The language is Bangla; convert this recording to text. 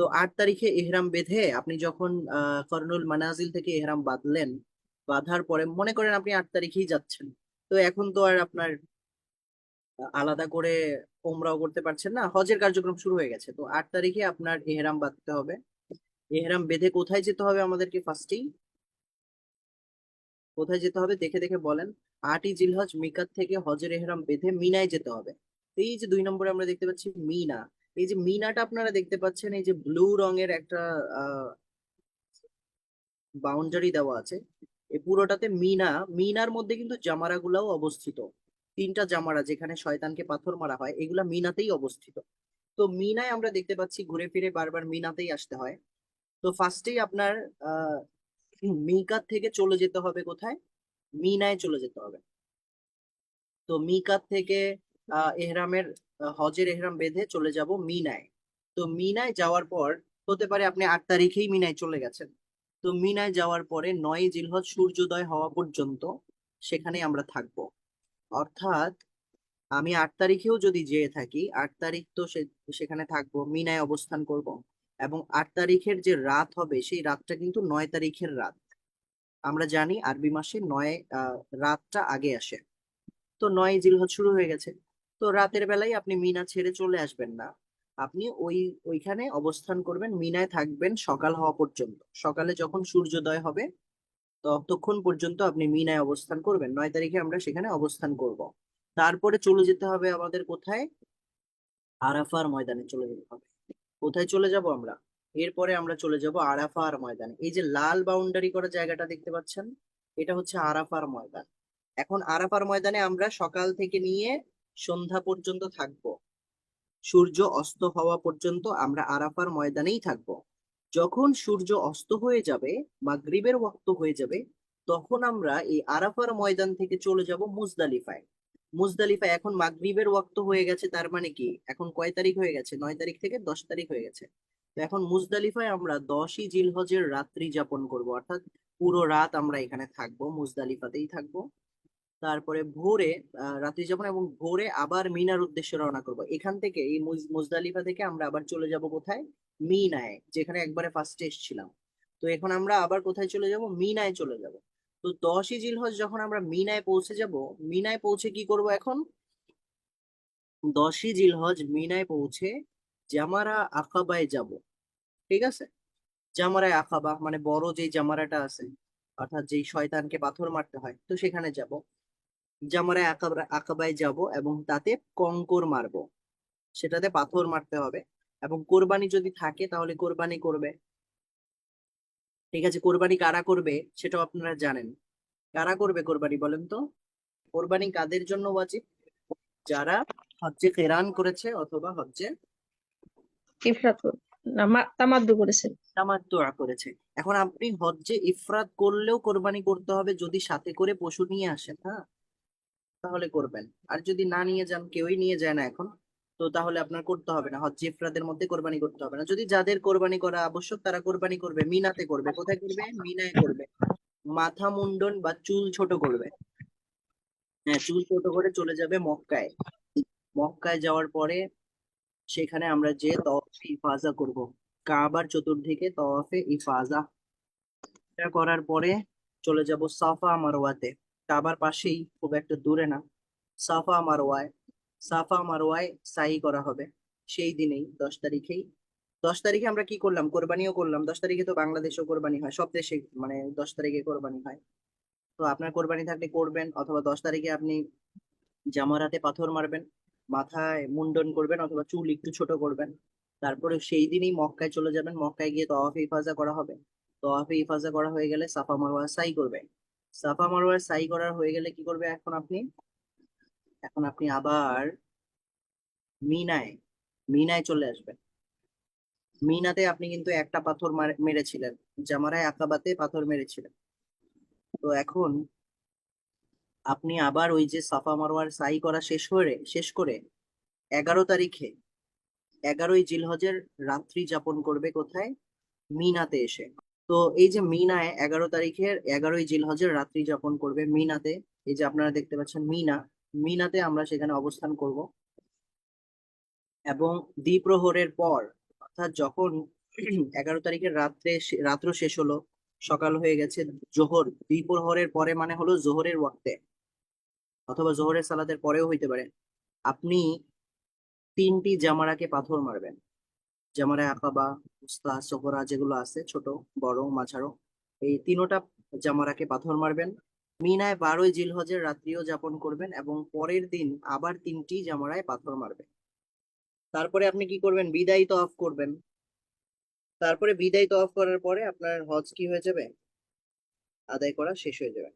তো আট তারিখে এহরাম বেঁধে আপনি যখন কর্নুল মানাজিল থেকে এহরাম বাঁধলেন, বাঁধার পরে মনে করেন আপনি আট তারিখেই যাচ্ছেন। তো এখন তো আর আপনার আলাদা করে ওমরাও করতে পারছেন না, হজের কার্যক্রম শুরু হয়ে গেছে। তো আট তারিখে আপনার এহরাম বাঁধতে হবে। এহরাম বেঁধে কোথায় যেতে হবে আমাদেরকে ফার্স্টেই কোথায় যেতে হবে দেখে দেখে বলেন। আটই জিলহজ মিকাত থেকে হজের এহরাম বেঁধে মিনায় যেতে হবে। এই যে দুই নম্বরে আমরা দেখতে পাচ্ছি মিনা। এই যে মিনাটা আপনারা দেখতে পাচ্ছেন, এই যে ব্লু রঙের একটা বাউন্ডারি দেওয়া আছে। এই পুরোটাতে মিনা, মিনার মধ্যে কিন্তু জামারা গুলাও অবস্থিত। তিনটা জামারা যেখানে শয়তানকে পাথর মারা হয়, এগুলা মিনাতেই অবস্থিত। তো মিনায় আমরা দেখতে পাচ্ছি ঘুরে ফিরে বারবার মিনাতেই আসতে হয়। তো ফার্স্টেই আপনার মিকাত থেকে চলে যেতে হবে কোথায়? মিনায় চলে যেতে হবে। তো মিকাত থেকে এহরামের হজের এহরাম বেঁধে চলে যাব মিনায়। তো মিনায় যাওয়ার পর, হতে পারে আপনি আট তারিখেই মিনায় চলে গেছেন। তো মিনায় যাওয়ার পরে নয় জিলহজ সূর্যোদয় হওয়া পর্যন্ত সেখানে আমরা থাকব। অর্থাৎ আমি আট তারিখেও যদি যেয়ে থাকি, আট তারিখ তো সেখানে থাকব, মিনায় অবস্থান করব এবং আট তারিখের যে রাত হবে, সেই রাতটা কিন্তু নয় তারিখের রাত। আমরা জানি আরবি মাসে নয় রাতটা আগে আসে। তো নয় জিলহজ শুরু হয়ে গেছে। তো রাতের বেলায় আপনি মিনা ছেড়ে চলে আসবেন না। আপনি ওই, ওইখানে অবস্থান করবেন, মিনায় থাকবেন সকাল হওয়া পর্যন্ত। সকালে যখন সূর্যোদয় হবে, ততক্ষণ পর্যন্ত আপনি মিনায় অবস্থান করবেন। নয় তারিখে আমরা সেখানে অবস্থান করব। তারপরে চলে যেতে হবে আমাদের কোথায়? আরাফার ময়দানে চলে যেতে হবে। কোথায় চলে যাব আমরা? এরপরে আমরা চলে যাব আরাফার ময়দানে। এই যে লাল বাউন্ডারি করা জায়গাটা দেখতে পাচ্ছেন? এটা হচ্ছে আরাফার ময়দান। এখন আরাফার ময়দানে আমরা সকাল থেকে নিয়ে সন্ধ্যা পর্যন্ত থাকব। সূর্য অস্ত হওয়া পর্যন্ত আমরা আরাফার ময়দানেই থাকব। যখন সূর্য অস্ত হয়ে যাবে, মাগরিবের ওয়াক্ত হয়ে যাবে, তখন আমরা এই আরাফার ময়দান থেকে চলে যাব মুজদালিফায়। মুজদালিফায় এখন মাগরিবের ওয়াক্ত হয়ে গেছে, তার মানে কি? এখন কয় তারিখ হয়ে গেছে? নয় তারিখ থেকে দশ তারিখ হয়ে গেছে। তো এখন মুজদালিফায় আমরা দশই জিলহজের রাত্রি যাপন করব, অর্থাৎ পুরো রাত আমরা এখানে থাকব, মুজদালিফাতেই থাকব। তারপরে ভোরে রাত্রি যাপন এবং ভোরে আবার মিনার উদ্দেশ্যে রওনা করব। এখান থেকে এই মুজ- মুজদালিফা থেকে আমরা আবার চলে যাব কোথায়? মিনায়, যেখানে একবারে ফার্স্টে এসেছিলাম। তো এখন আমরা আবার কোথায় চলে যাব? মিনায় চলে যাব। তো দশই জিলহজ যখন আমরা মিনায় পৌঁছে যাব, মিনায় পৌঁছে কি করব এখন? দশই জিলহজ মিনায় পৌঁছে জামারা আকাবায় যাব। ঠিক আছে? জামারায় আকাবা মানে বড় যেই জামারাটা আছে, অর্থাৎ যেই শয়তানকে পাথর মারতে হয়, তো সেখানে যাব। জামারায় আকাবা আকাবায় যাব এবং তাতে কঙ্কর মারবো। সেটাতে পাথর মারতে হবে এবং কোরবানি যদি থাকে তাহলে কোরবানি করবে। ঠিক আছে কোরবানি কারা করবে সেটাও আপনারা জানেন। কারা করবে কোরবানি বলেন তো? কোরবানি কাদের জন্য ওয়াজিব? যারা হজ্জে কেরান করেছে অথবা হজ্জে ইফরাত করে- তামাদ্দু করেছে। এখন আপনি হজ্জে ইফরাত করলেও কোরবানি করতে হবে যদি সাথে করে পশু নিয়ে আসেন হ্যাঁ? তাহলে করবেন। আর যদি না নিয়ে যান, কেউই নিয়ে যায় না এখন, তো তাহলে আপনার করতে হবে না। হজ্জে ইফরাতের মধ্যে কোরবানি করতে হবে না। যদি যাদের কোরবানি করা আবশ্যক, তারা কোরবানি করবে। মিনাতে করবে। কোথায় করবে? মিনায় করবে। মাথা মুন্ডন বা চুল ছোট করবে। হ্যাঁ চুল ছোট করে চলে যাবে মক্কায়। মক্কায় যাওয়ার পরে সেখানে আমরা যে তওয়াফে ইফাজা করব। কাবার চতুর্দিকে তওয়াফে ইফাজা করার পরে চলে যাব সাফা মারওয়াতে। কাবার পাশেই খুব একটা দূরে না। সাফা মারওয়ায় সাফা মারওয়ায় সাই করা হবে সেই দিনেই, দশ তারিখেই। দশ তারিখে আমরা কি করলাম? কোরবানিও করলাম। দশ তারিখে তো বাংলাদেশেও কোরবানি হয়। সব দেশে মানে দশ তারিখে কোরবানি হয়। তো আপনার কোরবানি থাকলে করবেন অথবা দশ তারিখে আপনি জামারাতে পাথর মারবেন, মাথায় মুন্ডন করবেন অথবা চুল একটু ছোট করবেন। তারপরে সেই দিনই মক্কায় চলে যাবেন। মক্কায় গিয়ে তো তওয়াফে ইফাজা করা হবে। তো তওয়াফে ইফাজা করা হয়ে গেলে সাফা মারওয়া সাই করবে। সাফা মারওয়ার সাই করার হয়ে গেলে কি করবে এখন আপনি? এখন আপনি আবার মিনায় মিনায় চলে আসবেন। মিনাতে আপনি কিন্তু একটা পাথর মার- মেরেছিলেন। জামারায় আকাবাতে পাথর মেরেছিলেন। তো এখন আপনি আবার ওই যে সাফা মারওয়ার সাই করা শেষ করে শেষ করে এগারো তারিখে, এগারোই জিলহজের রাত্রি যাপন করবে কোথায়? মিনাতে এসে। তো এই যে মিনায় এগারো তারিখের এগারোই জিলহজের রাত্রি যাপন করবে মিনাতে, এই যে আপনারা দেখতে পাচ্ছেন মিনা, মিনাতে আমরা সেখানে অবস্থান করব। এবং দ্বিপ্রহরের পর, অর্থাৎ যখন এগারো তারিখের রাত্রে রাত্র শেষ হলো, সকাল হয়ে গেছে জোহর, দ্বিপ্রহরের পরে মানে হলো জোহরের ওয়াক্তে, অথবা জোহরের সালাতের পরেও হইতে পারে। আপনি তিনটি জামারাকে পাথর মারবেন। জামারা আকাবা উস্তা সোহরা যেগুলো আছে, ছোট, বড়, মাঝারো, এই তিনোটা জামারাকে পাথর মারবেন। মিনায় বারোই জিলহজের রাত্রিও যাপন করবেন এবং পরের দিন আবার তিনটি জামারায় পাথর মারবেন। তারপরে আপনি কি করবেন? বিদায়ী অফ করবেন। তারপরে বিদায়ী অফ করার পরে আপনার হজ কি হয়ে যাবে? আদায় করা শেষ হয়ে যাবে।